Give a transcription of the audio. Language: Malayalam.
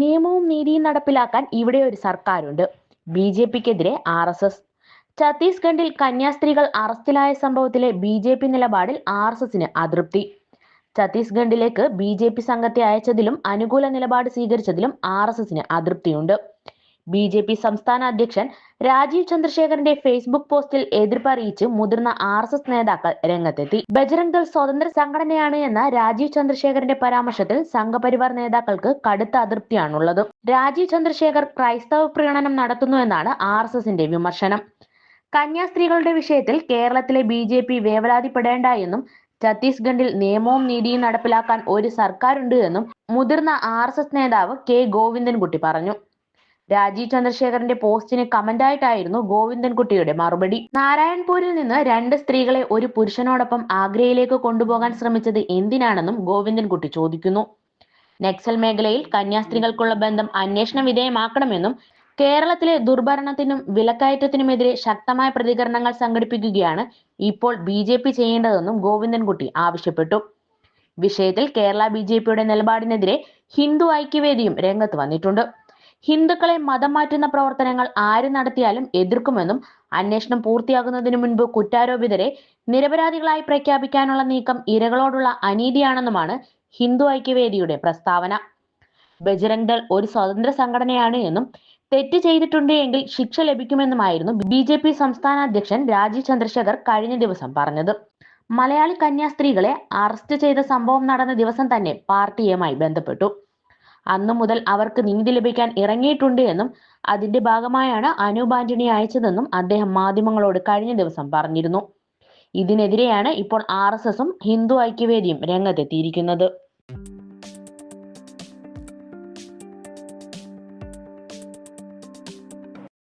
നിയമവും നീതിയും നടപ്പിലാക്കാൻ ഇവിടെ ഒരു സർക്കാരുണ്ട്. ബി ജെ പിക്കെതിരെ ആർ എസ് എസ്. ഛത്തീസ്ഗഡിൽ കന്യാസ്ത്രീകൾ അറസ്റ്റിലായ സംഭവത്തിലെ ബി ജെ പി നിലപാടിൽ ആർ എസ് എസിന് അതൃപ്തി. ഛത്തീസ്ഗഡിലേക്ക് ബി ജെ പി സംഘത്തെ അയച്ചതിലും അനുകൂല നിലപാട് സ്വീകരിച്ചതിലും ആർ എസ് എസിന് അതൃപ്തിയുണ്ട്. ബി ജെ പി സംസ്ഥാന അധ്യക്ഷൻ രാജീവ് ചന്ദ്രശേഖറിന്റെ ഫേസ്ബുക്ക് പോസ്റ്റിൽ എതിർപ്പ് അറിയിച്ച് മുതിർന്ന ആർ എസ് എസ് നേതാക്കൾ രംഗത്തെത്തി. ബജറംഗ് ദൾ സ്വതന്ത്ര സംഘടനയാണ് എന്ന രാജീവ് ചന്ദ്രശേഖറിന്റെ പരാമർശത്തിൽ സംഘപരിവാർ നേതാക്കൾക്ക് കടുത്ത അതൃപ്തിയാണുള്ളത്. രാജീവ് ചന്ദ്രശേഖർ ക്രൈസ്തവ പ്രീണനം നടത്തുന്നു എന്നാണ് ആർ എസ് എസിന്റെ വിമർശനം. കന്യാസ്ത്രീകളുടെ വിഷയത്തിൽ കേരളത്തിലെ ബി ജെ പി വേവലാതിപ്പെടേണ്ട എന്നും ഛത്തീസ്ഗഡിൽ നിയമവും നീതിയും നടപ്പിലാക്കാൻ ഒരു സർക്കാരുണ്ട് എന്നും മുതിർന്ന ആർ നേതാവ് കെ ഗോവിന്ദൻകുട്ടി പറഞ്ഞു. രാജീവ് ചന്ദ്രശേഖരന്റെ പോസ്റ്റിന് കമന്റായിട്ടായിരുന്നു ഗോവിന്ദൻകുട്ടിയുടെ മറുപടി. നാരായൺപൂരിൽ നിന്ന് രണ്ട് സ്ത്രീകളെ ഒരു പുരുഷനോടൊപ്പം ആഗ്രയിലേക്ക് കൊണ്ടുപോകാൻ ശ്രമിച്ചത് എന്തിനാണെന്നും ഗോവിന്ദൻകുട്ടി ചോദിക്കുന്നു. നക്സൽ മേഖലയിൽ കന്യാസ്ത്രീകൾക്കുള്ള ബന്ധം അന്വേഷണ വിധേയമാക്കണമെന്നും കേരളത്തിലെ ദുർഭരണത്തിനും വിലക്കയറ്റത്തിനുമെതിരെ ശക്തമായ പ്രതികരണങ്ങൾ സംഘടിപ്പിക്കുകയാണ് ഇപ്പോൾ ബി ജെ പി ചെയ്യേണ്ടതെന്നും ഗോവിന്ദൻകുട്ടി ആവശ്യപ്പെട്ടു. വിഷയത്തിൽ കേരള ബി ജെ പിയുടെ നിലപാടിനെതിരെ ഹിന്ദു ഐക്യവേദിയും രംഗത്ത് വന്നിട്ടുണ്ട്. ഹിന്ദുക്കളെ മതം മാറ്റുന്ന പ്രവർത്തനങ്ങൾ ആര് നടത്തിയാലും എതിർക്കുമെന്നും അന്വേഷണം പൂർത്തിയാകുന്നതിനു മുൻപ് കുറ്റാരോപിതരെ നിരപരാധികളായി പ്രഖ്യാപിക്കാനുള്ള നീക്കം ഇരകളോടുള്ള അനീതിയാണെന്നുമാണ് ഹിന്ദു ഐക്യവേദിയുടെ പ്രസ്താവന. ബജരംഗ് ദൾ ഒരു സ്വതന്ത്ര സംഘടനയാണ് എന്നും തെറ്റ് ചെയ്തിട്ടുണ്ട് എങ്കിൽ ശിക്ഷ ലഭിക്കുമെന്നുമായിരുന്നു ബി ജെ പി സംസ്ഥാന അധ്യക്ഷൻ രാജീവ് ചന്ദ്രശേഖർ കഴിഞ്ഞ ദിവസം പറഞ്ഞത്. മലയാളി കന്യാസ്ത്രീകളെ അറസ്റ്റ് ചെയ്ത സംഭവം നടന്ന ദിവസം തന്നെ പാർട്ടിയുമായി ബന്ധപ്പെട്ടു. അന്നു മുതൽ അവർക്ക് നീതി ലഭിക്കാൻ ഇറങ്ങിയിട്ടുണ്ട് എന്നും അതിന്റെ ഭാഗമായാണ് അനൂപ് അയച്ചതെന്നും അദ്ദേഹം മാധ്യമങ്ങളോട് കഴിഞ്ഞ ദിവസം പറഞ്ഞിരുന്നു. ഇതിനെതിരെയാണ് ഇപ്പോൾ ആർ എസ് എസും ഹിന്ദു ഐക്യവേദിയും രംഗത്തെത്തിയിരിക്കുന്നത്.